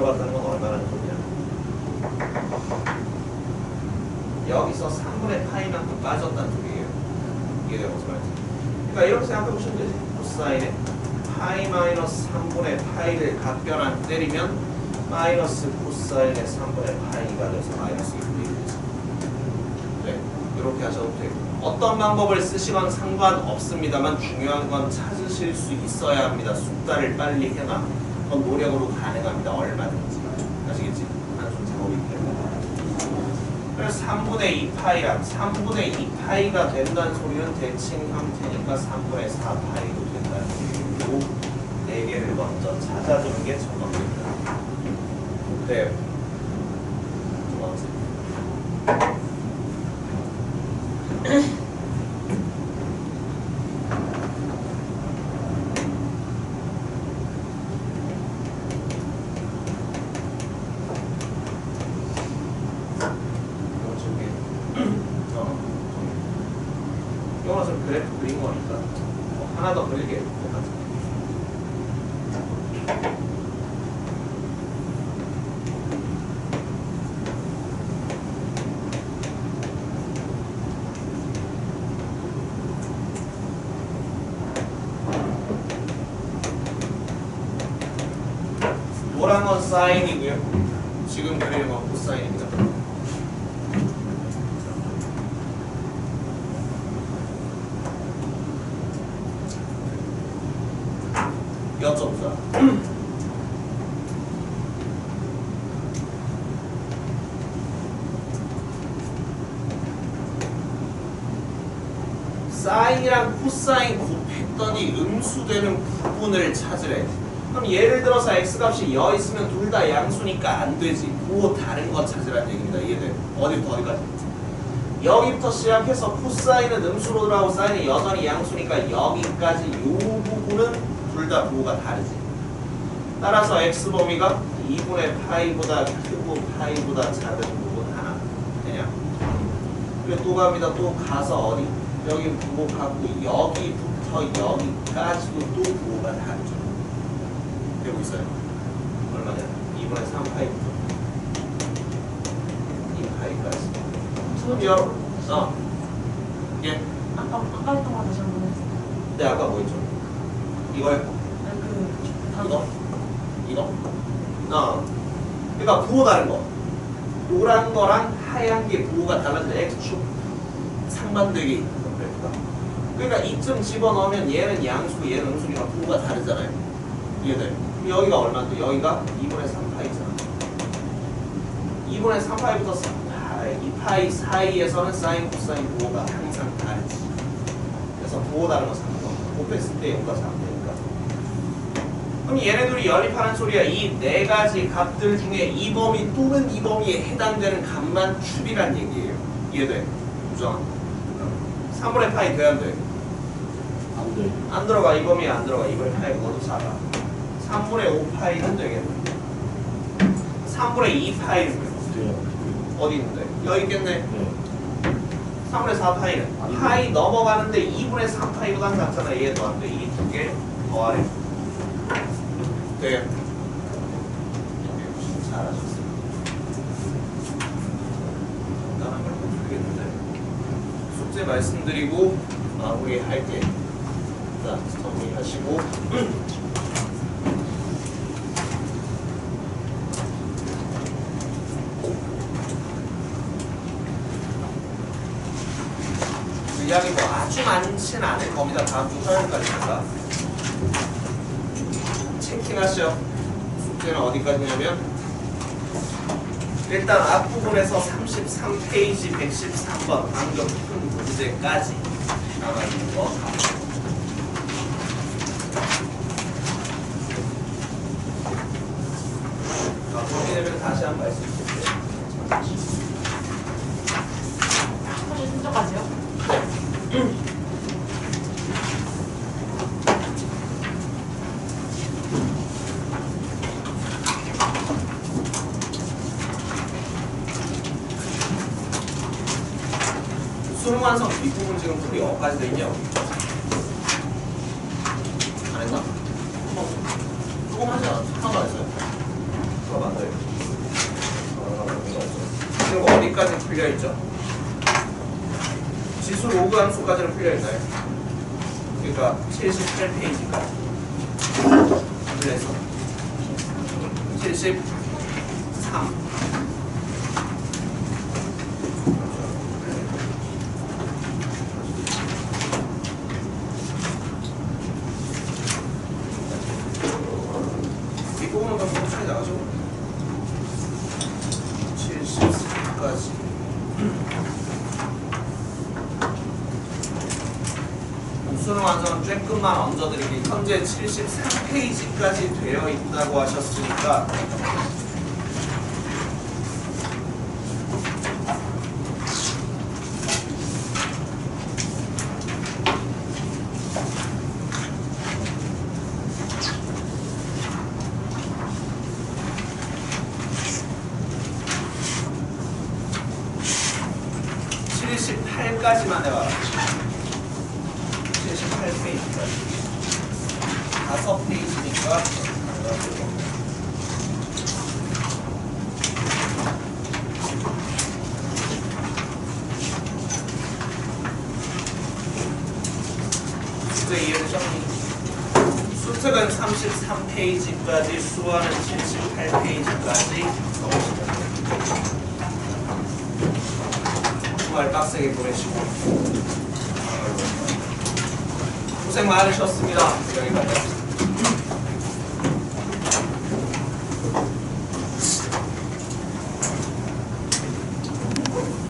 만들어봤다는 건 얼마나 좋냐. 여기서 3분의 파이만큼 빠졌다는 소리예요. 무슨 말인지. 그러니까 이렇게 생각해 보시면 되지. 코사인에 파이 마이너스 3분의 파이를 각변한 때리면 마이너스 코사인의 3분의 파이가 돼서 마이너스 2분의 1이 되죠. 네, 이렇게 하셔도 되고 어떤 방법을 쓰시건 상관없습니다만 중요한 건 찾으실 수 있어야 합니다. 숙달을 빨리 해놔. 그건 노력으로 가능합니다. 얼마든지. 아시겠지? 단순 작업이기 때문에. 그래서 3분의 2파이랑 3분의 2파이가 된다는 소리는 대칭 형태니까 3분의 4파이도 된다는 소리고 4개를 먼저 찾아주는 게첫 번째입니다. 네. 이거 저기 어 이거는 그래프 그린 거니까 뭐 하나 더 그리게 똑같아. 노란 건 사인이고요. 지금 그리는 건 코사인입니다. 여쭤보자. 사인이랑 코사인 곱했더니 음수되는 부분을 찾으래. 그럼 예를 들어서 x값이 여 있으면 둘 다 양수니까 안 되지. 그 다른 거 찾으라는 얘기입니다. 이해돼? 어디부터 어디까지? 여기부터 시작해서 코사인은 음수로 들어가고 사인은 여전히 양수니까 여기까지 이 부분은 둘 다 부호가 다르지. 따라서 x 범위가 2분의 파이보다 크고 파이보다 작은 부분 하나 되냐? 그리고 또 갑니다. 또 가서 어디? 여기 부호 갖고 여기부터 여기까지도 또 부호가 다르죠. 되고 있어요. 얼마냐? 2분의 3 파이부터 2 파이까지. 그럼 여러분, 어, 예. 아까 아까 했던 거 다시 한번 해주세요. 근데 아까 뭐 했죠? 이거요? 아니 그 이거? 이거? 어. 그러니까 부호 다른 거. 노란 거랑 하얀 게 부호가 달라져. X축 거 그래프가. 그러니까 이쯤 집어넣으면 얘는 양수, 얘는 음수니까 부호가 다르잖아요. 그럼 여기가 얼마인데? 여기가 2분의 3파이잖아. 2분의 3파이부터 3파이, 2파이 사이에서는 사인, 코사인 부호가 항상 다르지. 그래서 부호 다른 거 상관없어. 곱했을 때 여기가 3되니까. 그럼 얘네들이 연립하는 소리야. 이 네 가지 값들 중에 이 범위 또는 이 범위에 해당되는 값만 축이란 얘기예요. 이해돼? 우정. 3분의 파이 돼야 안 돼? 안 돼. 안 들어가. 이 범위에 안 들어가. 2분의 파이 너도 4가. 3분의 5파이는 되겠네. 3분의 2파이는 돼요. 어디 있는데? 여기 있겠네. 네. 3분의 4파이는 아니요. 파이 넘어가는데 2분의 3파이보다 작잖아. 얘 더한데 이두 개 더하래. 돼. 잘하셨어요. 간단한 걸 모르겠는데 숙제 말씀드리고 마무리할게. 자, 정리하시고 분량이 뭐 아주 많진 않을 겁니다. 다음 주 화요일까지니까. 체킹하시오. 숙제는 어디까지냐면 일단 앞부분에서 33페이지 113번 방금 푼 문제까지 남아있는 거 자, 그렇게 되면 다시 한번 말씀 드릴게요. 사실 순서까지요? 수능완성 뒷부분 지금 풀이 어까지 돼 있냐? 안 했나? 어, 조금 하지 않았어? 하나도 안 했어요? 그럼 안 돼요. 지금 어디까지 풀려있죠? 지수 로그 함수까지는 풀려있나요? 그러니까 78페이지까지 풀려서 73 74까지. 수능 완성 조금만 얹어드리기 현재 73페이지까지 되어 있다고 하셨으니까 (78까지만) 해봐라 78페이지까지. 다섯 페이지니까? 수특은 33페이지까지 수화는 78페이지까지 넣으시면 주말 빡세게 보내시고 고생 많으셨습니다. 여기까지.